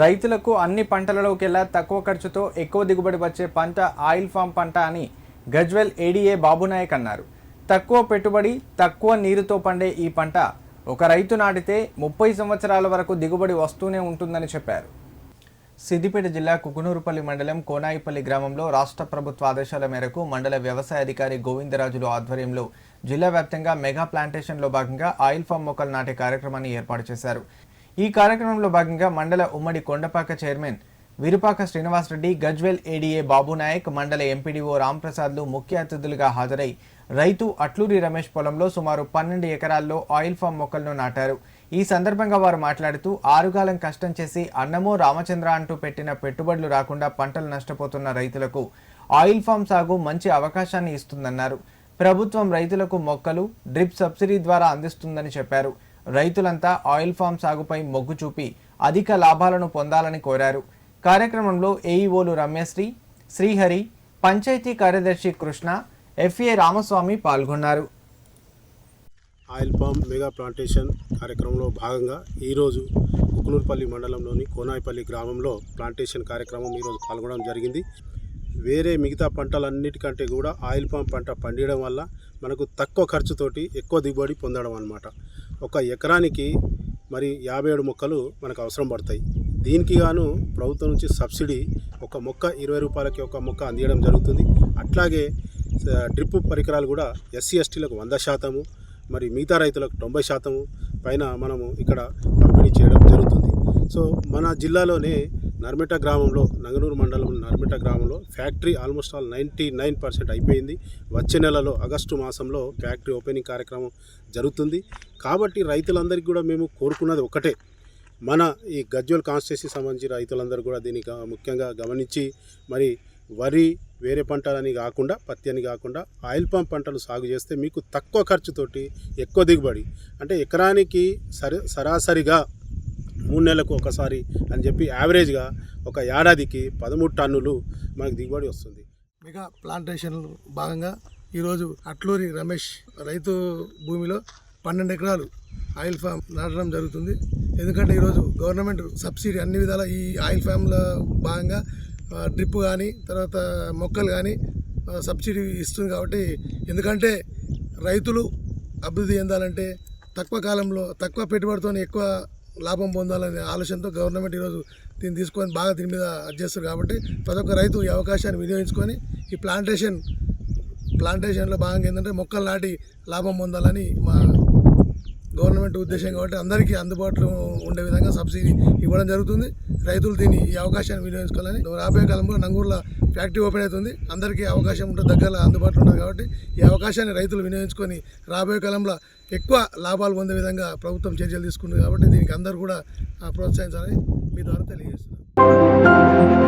రైతులకు అన్ని పంటలలోకెల్లా తక్కువ ఖర్చుతో ఎక్కువ దిగుబడి వచ్చే పంట ఆయిల్ ఫామ్ పంట అని గజ్వెల్ ఏడీఏ బాబునాయక్ అన్నారు. తక్కువ పెట్టుబడి తక్కువ నీరుతో పండే ఈ పంట ఒక రైతు నాటితే ముప్పై సంవత్సరాల వరకు దిగుబడి వస్తూనే ఉంటుందని చెప్పారు. సిద్దిపేట జిల్లా కుకునూరుపల్లి మండలం కోనాయిపల్లి గ్రామంలో రాష్ట్ర ప్రభుత్వ ఆదేశాల మేరకు మండల వ్యవసాయ అధికారి గోవిందరాజులు ఆధ్వర్యంలో జిల్లా వ్యాప్తంగా మెగా ప్లాంటేషన్లో భాగంగా ఆయిల్ ఫామ్ మొక్కలు నాటే కార్యక్రమాన్ని ఏర్పాటు చేశారు. ఈ కార్యక్రమంలో భాగంగా మండల ఉమ్మడి కొండపాక చైర్మన్ విరుపాక శ్రీనివాసరెడ్డి గజ్వెల్ ఏడీఏ బాబు నాయక్ మండల ఎంపీడీఓ రాంప్రసాద్లు ముఖ్య అతిథులుగా హాజరై రైతు అట్లూరి రమేష్ పొలంలో సుమారు పన్నెండు ఎకరాల్లో ఆయిల్ ఫామ్ మొక్కలను నాటారు. ఈ సందర్భంగా వారు మాట్లాడుతూ ఆరుగాలం కష్టం చేసి అన్నమో రామచంద్ర అంటూ పెట్టిన పెట్టుబడులు రాకుండా పంటలు నష్టపోతున్న రైతులకు ఆయిల్ ఫామ్ సాగు మంచి అవకాశాన్ని ఇస్తుందన్నారు. ప్రభుత్వం రైతులకు మొక్కలు డ్రిప్ సబ్సిడీ ద్వారా అందిస్తుందని చెప్పారు. రైతులంతా ఆయిల్ ఫామ్ సాగుపై మొగ్గు చూపి అధిక లాభాలను పొందాలని కోరారు. కార్యక్రమంలో ఏఈఓలు రమ్యశ్రీ శ్రీహరి పంచాయతీ కార్యదర్శి కృష్ణ ఎఫ్ఏ రామస్వామి పాల్గొన్నారు. ఆయిల్ పామ్ మెగా ప్లాంటేషన్ కార్యక్రమంలో భాగంగా ఈరోజు కుకునూరుపల్లి మండలంలోని కోనాయిపల్లి గ్రామంలో ప్లాంటేషన్ కార్యక్రమం ఈరోజు పాల్గొనడం జరిగింది. వేరే మిగతా పంటలన్నిటికంటే కూడా ఆయిల్ పామ్ పంట పండియడం వల్ల మనకు తక్కువ ఖర్చుతోటి ఎక్కువ దిగుబడి పొందడం అనమాట ఒక ఎకరానికి మరి యాభై ఏడు మొక్కలు మనకు అవసరం పడతాయి. దీనికి గాను ప్రభుత్వం నుంచి సబ్సిడీ ఒక మొక్క ఇరవై రూపాయలకి ఒక మొక్క అందియడం జరుగుతుంది. అట్లాగే డ్రిప్ పరికరాలు కూడా ఎస్సీ ఎస్టీలకు వంద శాతము మరి మిగతా రైతులకు తొంభై శాతము పైన మనము ఇక్కడ పంపిణీ చేయడం జరుగుతుంది. సో మన జిల్లాలోనే నర్మిట గ్రామంలో నంగనూరు మండలం నర్మిట గ్రామంలో factory almost all ninety nine percent అయిపోయింది. వచ్చే నెలలో ఆగస్టు మాసంలో ఫ్యాక్టరీ ఓపెనింగ్ కార్యక్రమం జరుగుతుంది. కాబట్టి రైతులందరికీ కూడా మేము కోరుకున్నది ఒకటే. మన ఈ గజ్వల్ కాన్స్టిట్యూన్సీ సంబంధించి రైతులందరూ కూడా దీన్ని ముఖ్యంగా గమనించి మరి వరి వేరే పంటలని కాకుండా పత్తి అని కాకుండా ఆయిల్ పంప్ పంటలు సాగు చేస్తే మీకు తక్కువ ఖర్చుతోటి ఎక్కువ దిగుబడి అంటే ఎకరానికి సరి సరాసరిగా మూడు నెలలకు ఒకసారి అని చెప్పి యావరేజ్గా ఒక ఏడాదికి పదమూడు టన్నులు మనకు దిగుబడి వస్తుంది. మెగా ప్లాంటేషన్ భాగంగా ఈరోజు అట్లూరి రమేష్ రైతు భూమిలో పన్నెండు ఎకరాలు ఆయిల్ ఫామ్ నాటడం జరుగుతుంది. ఎందుకంటే ఈరోజు గవర్నమెంట్ సబ్సిడీ అన్ని విధాల ఈ ఆయిల్ ఫామ్ల భాగంగా డ్రిప్ కానీ తర్వాత మొక్కలు కానీ సబ్సిడీ ఇస్తుంది కాబట్టి ఎందుకంటే రైతులు అభివృద్ధి చెందాలంటే తక్కువ కాలంలో తక్కువ పెట్టుబడితో ఎక్కువ లాభం పొందాలనే ఆలోచనతో గవర్నమెంట్ ఈరోజు దీన్ని తీసుకొని బాగా దీని మీద చేస్తారు కాబట్టి ప్రతి ఒక్క రైతు ఈ అవకాశాన్ని వినియోగించుకొని ఈ ప్లాంటేషన్ ప్లాంటేషన్లో భాగంగా ఏంటంటే మొక్కలు నాటి లాభం పొందాలని మా గవర్నమెంట్ ఉద్దేశం కాబట్టి అందరికీ అందుబాటులో ఉండే విధంగా సబ్సిడీ ఇవ్వడం జరుగుతుంది. రైతులు దీన్ని ఈ అవకాశాన్ని వినియోగించుకోవాలని రాబోయే కాలంలో నంగూర్ల ఫ్యాక్టరీ ఓపెన్ అవుతుంది. అందరికీ అవకాశం ఉంటుంది దగ్గరలో అందుబాటులో ఉంటుంది కాబట్టి ఈ అవకాశాన్ని రైతులు వినియోగించుకొని రాబోయే కాలంలో ఎక్కువ లాభాలు పొందే విధంగా ప్రభుత్వం చర్యలు తీసుకుంటుంది కాబట్టి దీనికి అందరూ కూడా ప్రోత్సహించాలని మీ ద్వారా తెలియజేస్తుంది